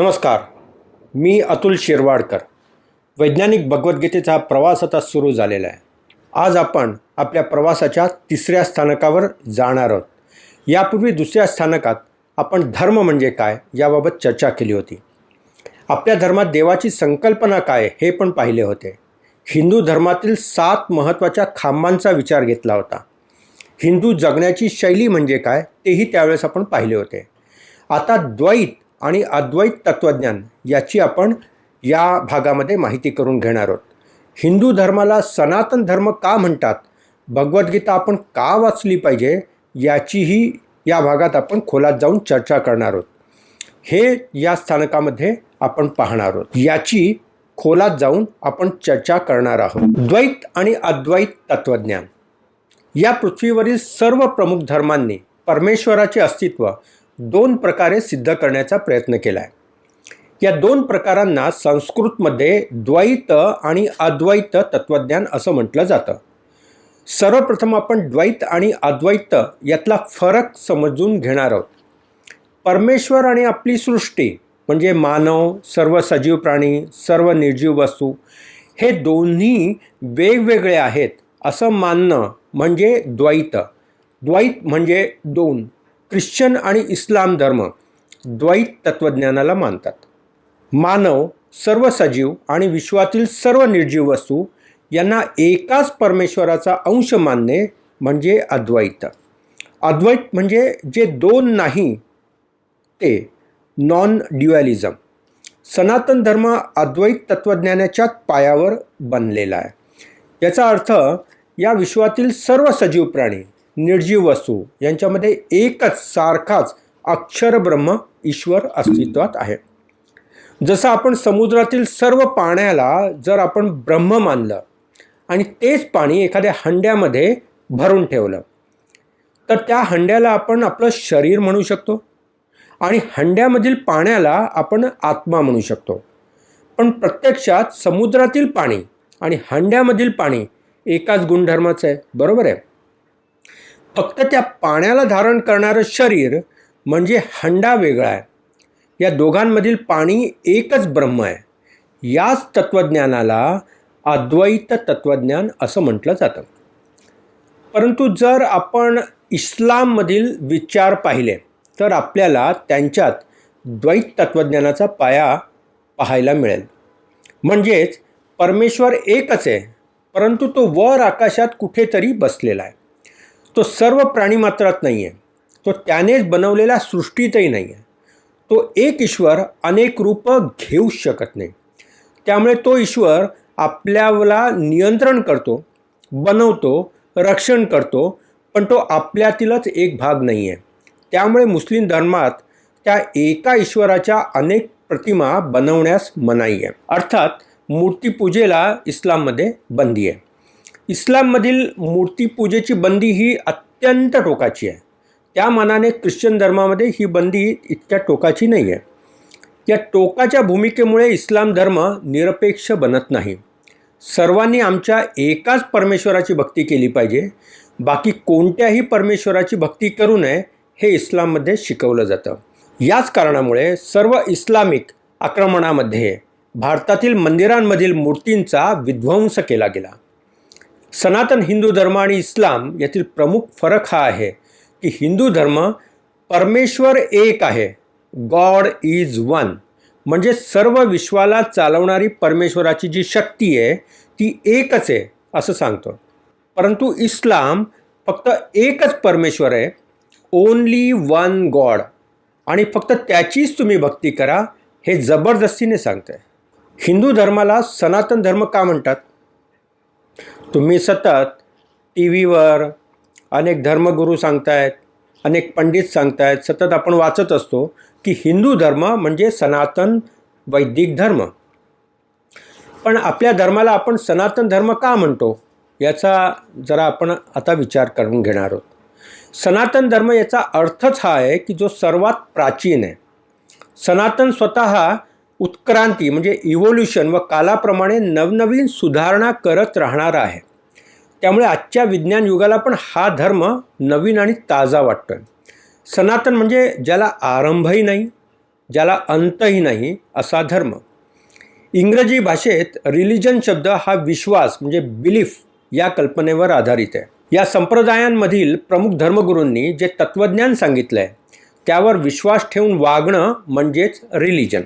नमस्कार. मी अतुल शिरवाडकर. वैज्ञानिक भगवद्गीतेचा प्रवास आता सुरू झालेला आहे. आज आपण आपल्या प्रवासाच्या तिसऱ्या स्थानकावर जाणार आहोत. यापूर्वी दुसऱ्या स्थानकात आपण धर्म म्हणजे काय याबाबत चर्चा केली होती. आपल्या धर्मात देवाची संकल्पना काय हे पण पाहिले होते. हिंदू धर्मातील सात महत्त्वाच्या खांबांचा विचार घेतला होता. हिंदू जगण्याची शैली म्हणजे काय तेही त्यावेळेस आपण पाहिले होते. आता द्वैत आणि अद्वैत तत्त्वज्ञान याची आपण या भागामध्ये माहिती करून घेणार आहोत. हिंदू धर्माला सनातन धर्म का म्हणतात? भगवद्गीता आपण का वाचली पाहिजे? याचीही या भागात आपण खोलात जाऊन चर्चा करणार आहोत. हे या स्थानकामध्ये आपण पाहणार आहोत. याची खोलात जाऊन आपण चर्चा करणार आहोत. द्वैत आणि अद्वैत तत्त्वज्ञान या पृथ्वीवरील सर्व प्रमुख धर्मांनी परमेश्वराचे अस्तित्व दोन प्रकारे सिद्ध करण्याचा प्रयत्न केला आहे या दोन प्रकारांना संस्कृतमध्ये द्वैत आणि अद्वैत तत्त्वज्ञान असं म्हटलं जातं. सर्वप्रथम आपण द्वैत आणि अद्वैत यातला फरक समजून घेणार आहोत. परमेश्वर आणि आपली सृष्टी म्हणजे मानव सर्व सजीव प्राणी सर्व निर्जीव वस्तू हे दोन्ही वेगवेगळे आहेत असं मानणं म्हणजे द्वैत. द्वैत म्हणजे दोन. ख्रिश्चन आणि इस्लाम धर्म द्वैत तत्त्वज्ञानाला मानतात. मानव सर्व सजीव आणि विश्वातील सर्व निर्जीव वस्तू यांना एकाच परमेश्वराचा अंश मानणे म्हणजे अद्वैत. अद्वैत म्हणजे जे दोन नाही ते नॉन ड्युॲलिझम सनातन धर्म अद्वैत तत्त्वज्ञानाच्या पायावर बनलेला आहे. याचा अर्थ या विश्वातील सर्व सजीव प्राणी निर्जीव वस्तू. यांच्यामध्ये एकच सारखाच अक्षर ब्रह्म ईश्वर अस्तित्वात आहे. जसं आपण समुद्रातील सर्व पाण्याला जर आपण ब्रह्म मानलं आणि तेच पाणी एखाद्या हंड्यामध्ये भरून ठेवलं तर त्या हंड्याला आपण आपलं शरीर म्हणू शकतो आणि हंड्यामधील पाण्याला आपण आत्मा म्हणू शकतो. पण प्रत्यक्षात समुद्रातील पाणी आणि हंड्यामधील पाणी एकाच गुणधर्माचं आहे. बरोबर आहे? फक्त त्या पाण्याला धारण करणारं शरीर म्हणजे हंडा वेगळा आहे. या दोघांमधील पाणी एकच ब्रह्म आहे. याच तत्त्वज्ञानाला अद्वैत तत्त्वज्ञान असं म्हटलं जातं. परंतु जर आपण इस्लाममधील विचार पाहिले तर आपल्याला त्यांच्यात द्वैत तत्त्वज्ञानाचा पाया पाहायला मिळेल. म्हणजेच परमेश्वर एकच आहे परंतु तो वर आकाशात कुठेतरी बसलेला आहे. तो सर्व प्राणीमात्रात नाही आहे तो त्यानेच बनवलेल्या सृष्टीतही नाही आहे तो एक ईश्वर अनेक रूपं घेऊच शकत नाही. त्यामुळे तो ईश्वर आपल्याला नियंत्रण करतो बनवतो रक्षण करतो पण तो आपल्यातीलच एक भाग नाही आहे त्यामुळे मुस्लिम धर्मात त्या एका ईश्वराच्या अनेक प्रतिमा बनवण्यास मनाई आहे. अर्थात मूर्तीपूजेला इस्लाममध्ये बंदी आहे. इस्लाममधील मूर्तीपूजेची बंदी ही अत्यंत टोकाची आहे. त्या मानाने ख्रिश्चन धर्मामध्ये ही बंदी इतक्या टोकाची नाही आहे या टोकाच्या भूमिकेमुळे इस्लाम धर्म निरपेक्ष बनत नाही. सर्वांनी आमच्या एकाच परमेश्वराची भक्ती केली पाहिजे. बाकी कोणत्याही परमेश्वराची भक्ती करू नये हे इस्लाममध्ये शिकवलं जातं. याच कारणामुळे सर्व इस्लामिक आक्रमणामध्ये भारतातील मंदिरांमधील मूर्तींचा विध्वंस केला गेला. सनातन हिंदू धर्म आणि इस्लाम यातील प्रमुख फरक हा आहे की हिंदू धर्म परमेश्वर एक आहे. God is one. म्हणजे सर्व विश्वाला चालवणारी परमेश्वराची जी शक्ती आहे ती एकच आहे असं सांगतो. परंतु इस्लाम फक्त एकच परमेश्वर आहे ओनली वन गॉड आणि फक्त त्याचीच तुम्ही भक्ती करा हे जबरदस्तीने सांगतं आहे हिंदू धर्माला सनातन धर्म का म्हणतात? तुम्ही सतत टी व्हीवर अनेक धर्मगुरू सांगतायत अनेक पंडित सांगतायत सतत आपण वाचत असतो की हिंदू धर्म म्हणजे सनातन वैदिक धर्म. पण आपल्या धर्माला आपण सनातन धर्म का म्हणतो? याचा जरा आपण आता विचार करून घेणार आहोत. सनातन धर्म याचा अर्थच हा आहे की जो सर्वात प्राचीन आहे. सनातन स्वतः उत्क्रांती म्हणजे इव्होल्युशन व कालाप्रमाणे नवनवीन सुधारणा करत राहणारा आहे. त्यामुळे आजच्या विज्ञान युगाला पण हा धर्म नवीन आणि ताजा वाटतो आहे सनातन म्हणजे ज्याला आरंभही नाही ज्याला अंतही नाही असा धर्म. इंग्रजी भाषेत रिलिजन शब्द हा विश्वास म्हणजे बिलीफ या कल्पनेवर आधारित आहे. या संप्रदायांमधील प्रमुख धर्मगुरूंनी जे तत्त्वज्ञान सांगितलं आहे त्यावर विश्वास ठेवून वागणं म्हणजेच रिलिजन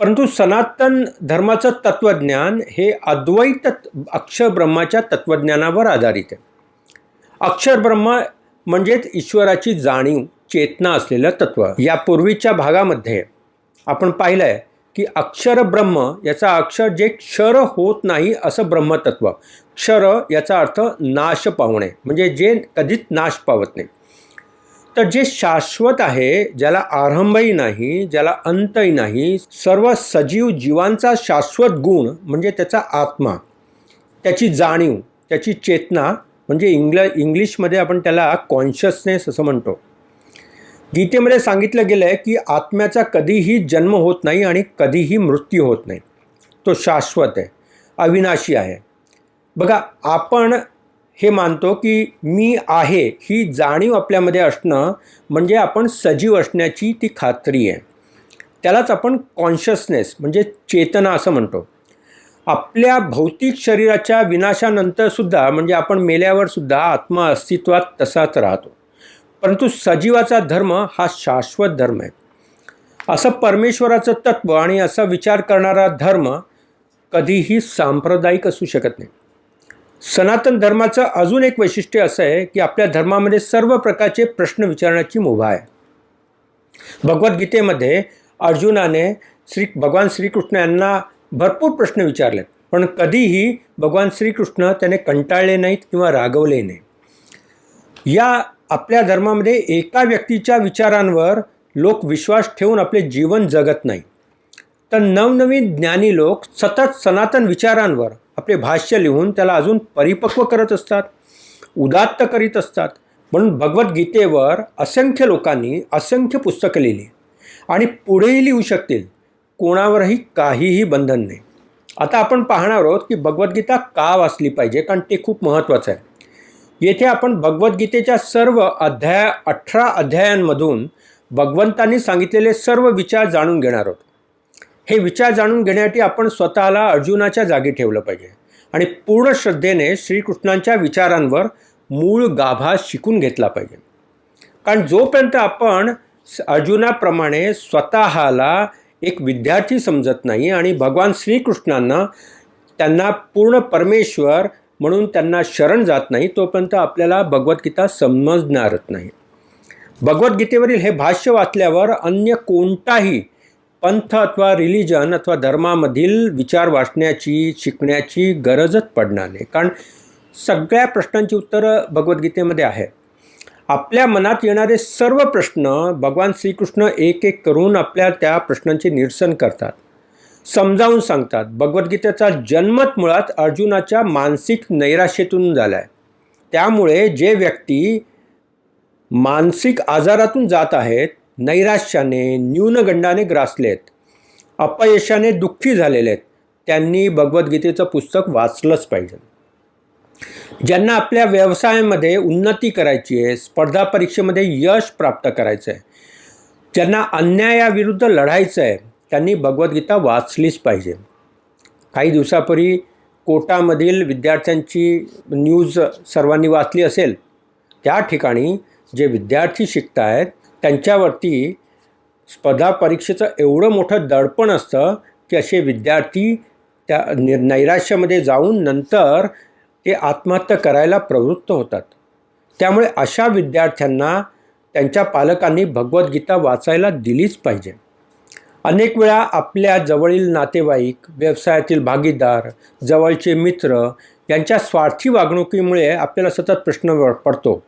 परंतु सनातन धर्माचं तत्त्वज्ञान हे अद्वैत अक्षर ब्रह्माच्या तत्त्वज्ञानावर आधारित आहे. अक्षर ब्रह्म म्हणजेच ईश्वराची जाणीव चेतना असलेलं तत्त्व. यापूर्वीच्या भागामध्ये आपण पाहिलं आहे की अक्षर ब्रह्म याचा अक्षर जे क्षर होत नाही असं ब्रह्मतत्व. क्षर याचा अर्थ नाश पावणे म्हणजे जे कधीच नाश पावत नाही. तर जे शाश्वत आहे ज्याला आरंभही नाही ज्याला अंतही नाही सर्व सजीव जीवांचा शाश्वत गुण म्हणजे त्याचा आत्मा त्याची जाणीव त्याची चेतना म्हणजे इंग्ल इंग्लिशमध्ये आपण त्याला कॉन्शियसनेस असं म्हणतो. गीतेमध्ये सांगितलं गेलं आहे की आत्म्याचा कधीही जन्म होत नाही आणि कधीही मृत्यू होत नाही. तो शाश्वत आहे अविनाशी आहे. बघा आपण हे मानतो की मी आहे ही जाणीव आपल्यामध्ये असणं म्हणजे आपण सजीव असण्याची ती खात्री आहे. त्यालाच आपण कॉन्शियसनेस म्हणजे चेतना असं म्हणतो. आपल्या भौतिक शरीराच्या विनाशानंतरसुद्धा म्हणजे आपण मेल्यावरसुद्धा आत्मा अस्तित्वात तसाच राहतो. परंतु सजीवाचा धर्म हा शाश्वत धर्म आहे. असं परमेश्वराचं तत्त्व आणि असा विचार करणारा धर्म कधीही सांप्रदायिक असू शकत नाही. सनातन धर्माचं अजून एक वैशिष्ट्य असं आहे की आपल्या धर्मामध्ये सर्व प्रकारचे प्रश्न विचारण्याची मुभा आहे. भगवद्गीतेमध्ये अर्जुनाने श्री भगवान श्रीकृष्ण यांना भरपूर प्रश्न विचारलेत पण कधीही भगवान श्रीकृष्ण त्याने कंटाळले नाहीत किंवा रागवले नाही या आपल्या धर्मामध्ये एका व्यक्तीच्या विचारांवर लोक विश्वास ठेवून आपले जीवन जगत नाही तर नवनवीन ज्ञानी लोक सतत सनातन विचारांवर आपले भाष्य लिहून त्याला अजून परिपक्व करत असतात उदात्त करीत असतात. म्हणून भगवद्गीतेवर असंख्य लोकांनी असंख्य पुस्तकं लिहिली. आणि पुढेही लिहू शकतील. कोणावरही काहीही बंधन नाही. आता आपण पाहणार आहोत की भगवद्गीता का वाचली पाहिजे कारण ते खूप महत्त्वाचं आहे. येथे आपण भगवद्गीतेच्या सर्व अध्याय अठरा अध्यायांमधून भगवंतांनी सांगितलेले सर्व विचार जाणून घेणार आहोत. हे विचार जाणून घेण्यासाठी आपण स्वतःला अर्जुनाच्या जागी ठेवलं पाहिजे. आणि पूर्ण श्रद्धेने श्रीकृष्णांच्या विचारांवर मूळ गाभा शिकून घेतला पाहिजे. कारण जोपर्यंत आपण अर्जुनाप्रमाणे स्वतःला एक विद्यार्थी समजत नाही आणि भगवान श्रीकृष्णांना त्यांना पूर्ण परमेश्वर म्हणून त्यांना शरण जात नाही तोपर्यंत आपल्याला भगवद्गीता समजणारच नाही. भगवद्गीतेवरील हे भाष्य वाचल्यावर अन्य कोणताही पंथ अथवा रिलिजन अथवा धर्मामधील विचार वाचण्याची शिकण्याची गरजच पडणार नाही. कारण सगळ्या प्रश्नांची उत्तरं भगवद्गीतेमध्ये आहे आपल्या मनात येणारे सर्व प्रश्न भगवान श्रीकृष्ण एक एक करून आपल्या त्या प्रश्नांचे निरसन करतात. समजावून सांगतात. भगवद्गीतेचा जन्मत मुळात अर्जुनाच्या मानसिक नैराश्येतून झाला आहे त्यामुळे जे व्यक्ती मानसिक आजारातून जात आहेत नैराश्याने न्यूनगंडाने ग्रासलेत. अपयशाने दुःखी झालेले आहेत त्यांनी भगवद्गीतेचं पुस्तक वाचलंच पाहिजे. ज्यांना आपल्या व्यवसायामध्ये उन्नती करायची आहे स्पर्धा परीक्षेमध्ये यश प्राप्त करायचं आहे ज्यांना अन्यायाविरुद्ध लढायचं आहे त्यांनी भगवद्गीता वाचलीच पाहिजे. काही दिवसापूर्वी कोटामधील विद्यार्थ्यांची न्यूज सर्वांनी वाचली असेल. त्या ठिकाणी जे विद्यार्थी शिकत आहेत त्यांच्यावरती स्पर्धा परीक्षेचं एवढं मोठं दडपण असतं की असे विद्यार्थी त्या नि नैराश्यामध्ये जाऊन नंतर ते आत्महत्या करायला प्रवृत्त होतात. त्यामुळे अशा विद्यार्थ्यांना त्यांच्या पालकांनी भगवद्गीता वाचायला दिलीच पाहिजे. अनेक वेळा आपल्या जवळील नातेवाईक व्यवसायातील भागीदार जवळचे मित्र यांच्या स्वार्थी वागणुकीमुळे आपल्याला सतत प्रश्न पडतो.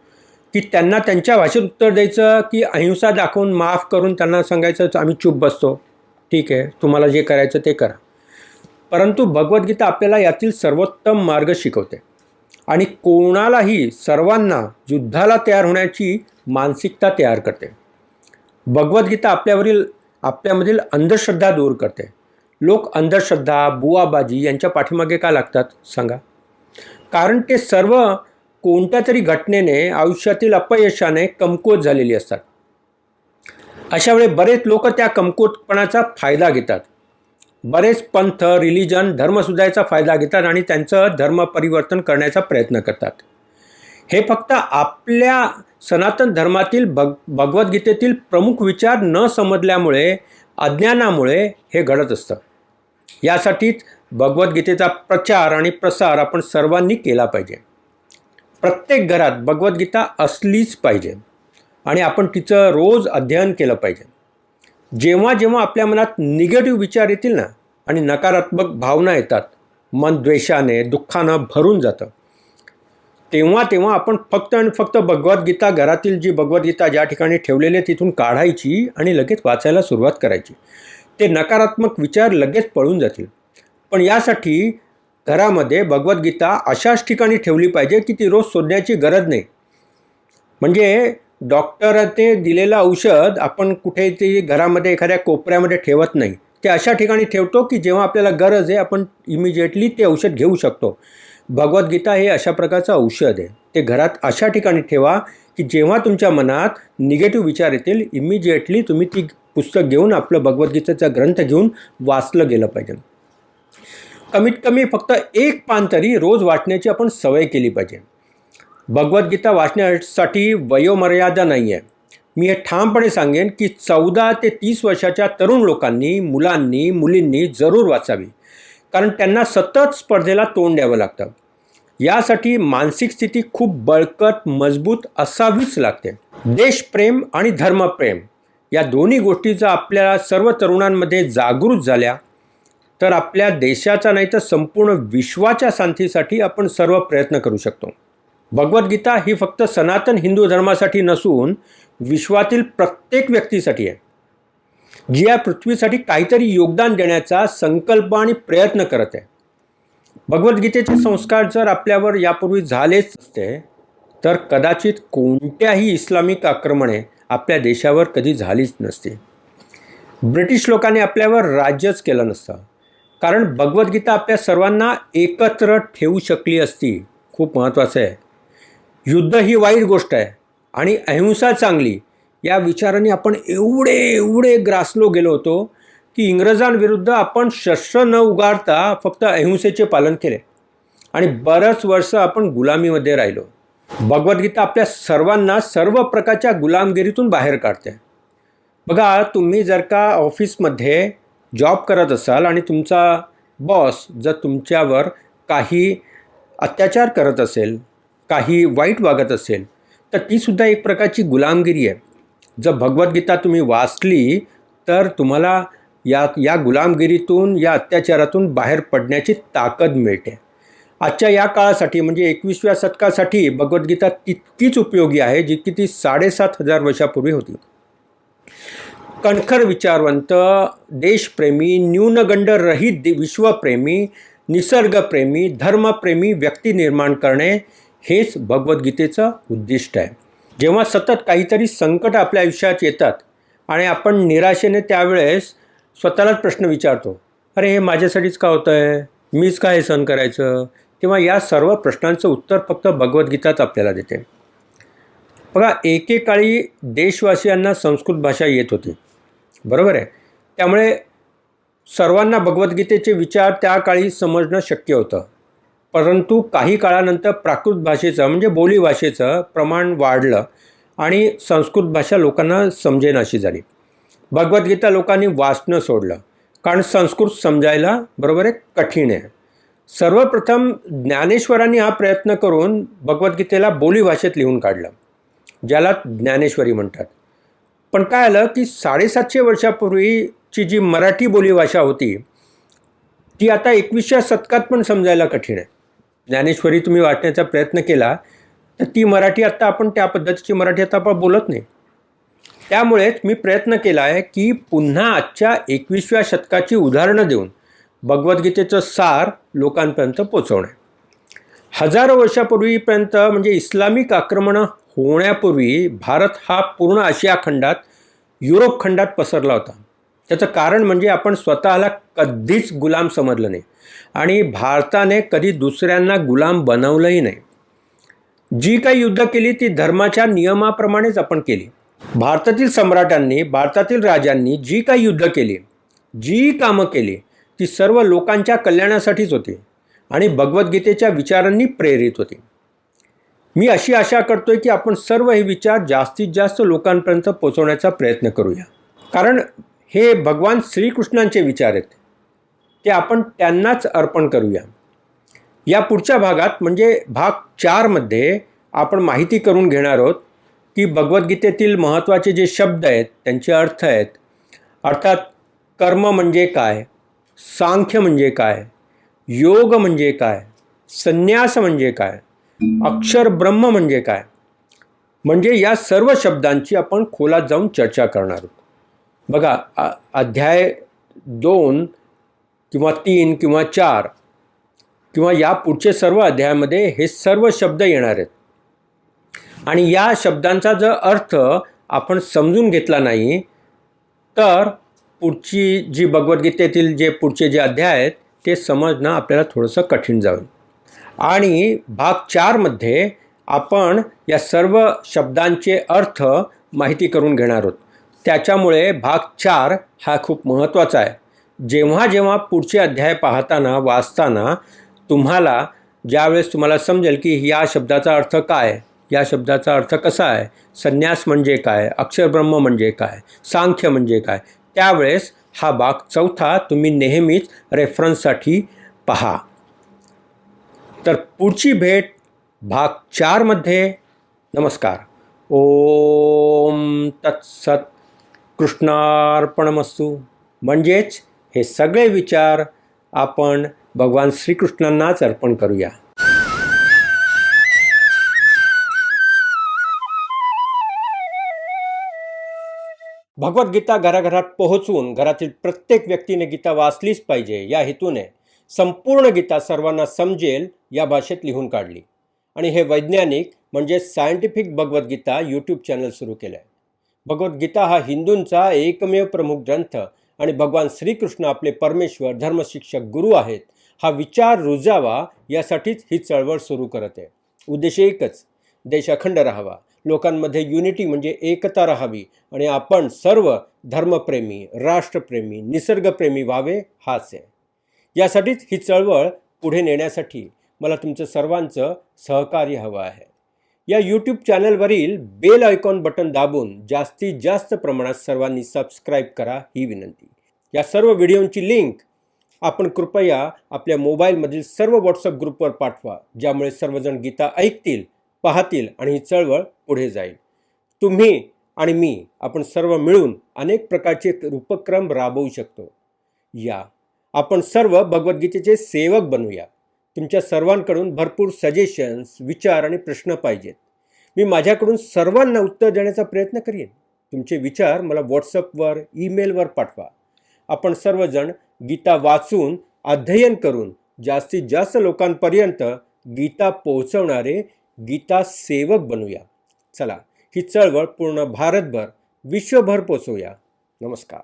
की त्यांना त्यांच्या भाषेत उत्तर द्यायचं की अहिंसा दाखवून माफ करून त्यांना सांगायचं आम्ही चूप बसतो. ठीक आहे तुम्हाला जे करायचं ते करा. परंतु भगवद्गीता आपल्याला यातील सर्वोत्तम मार्ग शिकवते. आणि कोणालाही सर्वांना युद्धाला तयार होण्याची मानसिकता तयार करते. भगवद्गीता आपल्यावरील आपल्यामधील अंधश्रद्धा दूर करते. लोक अंधश्रद्धा बुवाबाजी यांच्या पाठीमागे का लागतात? सांगा. कारण ते सर्व कोणत्या तरी घटनेने आयुष्यातील अपयशाने कमकुवत झालेली असतात. अशा वेळी बरेच लोक त्या कमकुवतपणाचा फायदा घेतात. बरेच पंथ रिलिजन धर्मसुधायचा फायदा घेतात आणि त्यांचं धर्म परिवर्तन करण्याचा प्रयत्न करतात. हे फक्त आपल्या सनातन धर्मातील भग भगवद्गीतेतील प्रमुख विचार न समजल्यामुळे अज्ञानामुळे हे घडत असतं. यासाठीच भगवद्गीतेचा प्रचार आणि प्रसार आपण सर्वांनी केला पाहिजे. प्रत्येक घरात भगवद्गीता असलीच पाहिजे. आणि आपण तिचं रोज अध्ययन केलं पाहिजे. जेव्हा जेव्हा आपल्या मनात निगेटिव्ह विचार येतील ना आणि नकारात्मक भावना येतात मन द्वेषाने दुःखानं भरून जातं. तेव्हा तेव्हा आपण फक्त आणि फक्त भगवद्गीता घरातील जी भगवद्गीता ज्या ठिकाणी ठेवलेली आहे तिथून काढायची आणि लगेच वाचायला सुरुवात करायची. ते नकारात्मक विचार लगेच पळून जातील. पण यासाठी घरामध्ये भगवद्गीता अशाच ठिकाणी ठेवली पाहिजे की ती रोज शोधण्याची गरज नाही. म्हणजे डॉक्टरने दिलेलं औषध आपण कुठे ते घरामध्ये एखाद्या कोपऱ्यामध्ये ठेवत नाही. ते अशा ठिकाणी ठेवतो की जेव्हा आपल्याला गरज आहे आपण इमिजिएटली ते औषध घेऊ शकतो. भगवद्गीता हे अशा प्रकारचं औषध आहे. ते घरात अशा ठिकाणी ठेवा की जेव्हा तुमच्या मनात निगेटिव्ह विचार येतील इमिजिएटली तुम्ही ती पुस्तक घेऊन आपलं भगवद्गीतेचा ग्रंथ घेऊन वाचलं गेलं पाहिजे. कमीत कमी फक्त एक पान तरी रोज वाचण्याची आपण सवय केली पाहिजे. भगवद्गीता वाचण्यासाठी वयोमर्यादा नाही आहे मी हे ठामपणे सांगेन की चौदा ते तीस वर्षाच्या तरुण लोकांनी मुलांनी मुलींनी जरूर वाचावी. कारण त्यांना सतत स्पर्धेला तोंड द्यावं लागतं. यासाठी मानसिक स्थिती खूप बळकट मजबूत असावीच लागते. देशप्रेम आणि धर्मप्रेम या दोन्ही गोष्टी जर आपल्या सर्व तरुणांमध्ये जागृत झाल्या तर आपल्या देशाचा नाही तर संपूर्ण विश्वाच्या शांतीसाठी आपण सर्व प्रयत्न करू शकतो. भगवद्गीता ही फक्त सनातन हिंदू धर्मासाठी नसून विश्वातील प्रत्येक व्यक्तीसाठी आहे. जी या पृथ्वीसाठी काहीतरी योगदान देण्याचा संकल्प आणि प्रयत्न करत आहे. भगवद्गीतेचे संस्कार जर आपल्यावर यापूर्वी झालेच असते तर कदाचित कोणत्याही इस्लामिक आक्रमणे आपल्या देशावर कधी झालीच नसती. ब्रिटिश लोकांनी आपल्यावर राज्यच केलं नसतं. कारण भगवद्गीता आपल्या सर्वांना एकत्र ठेवू शकली असती. खूप महत्त्वाचं आहे. युद्ध ही वाईट गोष्ट आहे आणि अहिंसा चांगली. या विचाराने आपण एवढे एवढे ग्रासलो गेलो होतो की इंग्रजांविरुद्ध आपण शस्त्र न उगारता फक्त अहिंसेचे पालन केले. आणि बरंच वर्ष आपण गुलामीमध्ये राहिलो. भगवद्गीता आपल्या सर्वांना सर्व प्रकारच्या गुलामगिरीतून बाहेर काढते. बघा तुम्ही जर का ऑफिसमध्ये जॉब करत असाल आणि तुमचा बॉस जर तुमच्यावर काही अत्याचार करत असेल काही वाईट वागत असेल तर तीसुद्धा एक प्रकारची गुलामगिरी आहे. जर भगवद्गीता तुम्ही वाचली तर तुम्हाला या या गुलामगिरीतून या अत्याचारातून बाहेर पडण्याची ताकद मिळते. आजच्या या काळासाठी म्हणजे एकवीसव्या शतकासाठी भगवद्गीता तितकीच उपयोगी आहे जितकी ती साडेसात हजार वर्षापूर्वी होती. कणखर विचारवंत देशप्रेमी न्यूनगंड रहित विश्वप्रेमी निसर्गप्रेमी धर्मप्रेमी व्यक्ती निर्माण करणे हेच भगवद्गीतेचं उद्दिष्ट आहे. जेव्हा सतत काहीतरी संकट आपल्या आयुष्यात येतात आणि आपण निराशेने त्यावेळेस स्वतःलाच प्रश्न विचारतो अरे हे माझ्यासाठीच का होतं आहे मीच काय सहन करायचं? तेव्हा या सर्व प्रश्नांचं उत्तर फक्त भगवद्गीताच आपल्याला देते. बघा एकेकाळी देशवासियांना संस्कृत भाषा येत होती. बरोबर आहे. त्यामुळे सर्वांना भगवद्गीतेचे विचार त्या काळी समजणं शक्य होतं. परंतु काही काळानंतर प्राकृत भाषेचं म्हणजे बोलीभाषेचं प्रमाण वाढलं आणि संस्कृत भाषा लोकांना समजेन अशी झाली. भगवद्गीता लोकांनी वाचणं सोडलं. कारण संस्कृत समजायला बरोबर आहे कठीण आहे. सर्वप्रथम ज्ञानेश्वरांनी हा प्रयत्न करून भगवद्गीतेला बोलीभाषेत लिहून काढलं. ज्याला ज्ञानेश्वरी म्हणतात. पण काय आलं की साडेसातशे वर्षापूर्वीची जी मराठी बोलीभाषा होती ती आता एकवीसच्या शतकात पण समजायला कठीण आहे. ज्ञानेश्वरी तुम्ही वाटण्याचा प्रयत्न केला तर ती मराठी आत्ता आपण त्या पद्धतीची मराठी आता आपण बोलत नाही. त्यामुळेच मी प्रयत्न केला आहे की पुन्हा आजच्या एकवीसव्या शतकाची उदाहरणं देऊन भगवद्गीतेचं सार लोकांपर्यंत पोचवणे. हजारो वर्षापूर्वीपर्यंत म्हणजे इस्लामिक आक्रमणं होण्यापूर्वी भारत हा पूर्ण आशिया खंडात युरोप खंडात पसरला होता. त्याचं कारण म्हणजे आपण स्वतःला कधीच गुलाम समजलं नाही आणि भारताने कधी दुसऱ्यांना गुलाम बनवलंही नाही. जी काही युद्ध केली ती धर्माच्या नियमाप्रमाणेच आपण केली. भारतातील सम्राटांनी भारतातील राजांनी जी काही युद्ध केली जी कामं केली ती सर्व लोकांच्या कल्याणासाठीच होती आणि भगवद्गीतेच्या विचारांनी प्रेरित होती. मी अशी आशा करतोय की आपण सर्व हे विचार जास्तीत जास्त लोकांपर्यंत पोचवण्याचा प्रयत्न करूया. कारण हे भगवान श्रीकृष्णांचे विचार आहेत. ते आपण त्यांनाच अर्पण करूया. या पुढच्या भागात म्हणजे भाग चारमध्ये आपण माहिती करून घेणार आहोत की भगवद्गीतेतील महत्त्वाचे जे शब्द आहेत त्यांचे अर्थ आहेत. अर्थात कर्म म्हणजे काय? सांख्य म्हणजे काय? योग म्हणजे काय? संन्यास म्हणजे काय? अक्षर ब्रह्म म्हणजे काय? म्हणजे या सर्व शब्दांची आपण खोलात जाऊन चर्चा करणार आहोत. बघा अध्याय दोन किंवा तीन किंवा चार किंवा या पुढचे सर्व अध्यायामध्ये हे सर्व शब्द येणार आहेत. आणि या शब्दांचा जर अर्थ आपण समजून घेतला नाही तर पुढची जी भगवद्गीतेतील जे पुढचे जे अध्याय आहेत ते समजणं आपल्याला थोडंसं कठीण जाईल. आणि भाग चारमध्ये आपण या सर्व शब्दांचे अर्थ माहिती करून घेणार आहोत. त्याच्यामुळे भाग चार हा खूप महत्त्वाचा आहे. जेव्हा जेव्हा पुढचे अध्याय पाहताना वाचताना तुम्हाला ज्यावेळेस तुम्हाला समजेल की या शब्दाचा अर्थ काय या शब्दाचा अर्थ कसा आहे संन्यास म्हणजे काय अक्षरब्रह्म म्हणजे काय सांख्य म्हणजे काय त्यावेळेस हा भाग चौथा तुम्ही नेहमीच रेफरन्ससाठी पहा. तर पुढची भेट भाग चारमध्ये नमस्कार. ओम तत्सत कृष्णार्पणमस्तू. म्हणजेच हे सगळे विचार आपण भगवान श्रीकृष्णांनाच अर्पण करूया. भगवद्गीता घराघरात पोहोचून घरातील प्रत्येक व्यक्तीने गीता वाचलीच पाहिजे. या हेतूने संपूर्ण गीता सर्वांना समजेल या भाषेत लिहून काढली. आणि हे वैज्ञानिक म्हणजे सायंटिफिक भगवद्गीता यूट्यूब चॅनल सुरू केलं आहे भगवद्गीता हा हिंदूंचा एकमेव प्रमुख ग्रंथ आणि भगवान श्रीकृष्ण आपले परमेश्वर धर्मशिक्षक गुरु आहेत हा विचार रुजावा यासाठीच ही चळवळ सुरू करत आहे. उद्देश एकच देश अखंड राहावा. लोकांमध्ये युनिटी म्हणजे एकता राहावी आणि आपण सर्व धर्मप्रेमी राष्ट्रप्रेमी निसर्गप्रेमी व्हावे हाच आहे. यासाठीच ही चळवळ पुढे नेण्यासाठी मला तुमचं सर्वांचं सहकार्य हवं आहे. या यूट्यूब चॅनलवरील बेल आयकॉन बटन दाबून जास्तीत जास्त प्रमाणात सर्वांनी सबस्क्राईब करा ही विनंती. या सर्व व्हिडिओंची लिंक आपण कृपया आपल्या मोबाईलमधील सर्व व्हॉट्सअप ग्रुपवर पाठवा ज्यामुळे सर्वजण गीता ऐकतील पाहतील आणि ही चळवळ पुढे जाईल. तुम्ही आणि मी आपण सर्व मिळून अनेक प्रकारचे उपक्रम राबवू शकतो. या आपण सर्व भगवद्गीतेचे सेवक बनूया. तुमच्या सर्वांकडून भरपूर सजेशन्स विचार आणि प्रश्न पाहिजेत. मी माझ्याकडून सर्वांना उत्तर देण्याचा प्रयत्न करीन. तुमचे विचार मला व्हॉट्सअपवर ईमेलवर पाठवा. आपण सर्वजण गीता वाचून अध्ययन करून जास्तीत जास्त लोकांपर्यंत गीता पोहोचवणारे गीता सेवक बनूया. चला ही चळवळ पूर्ण भारतभर विश्वभर पोचवूया नमस्कार.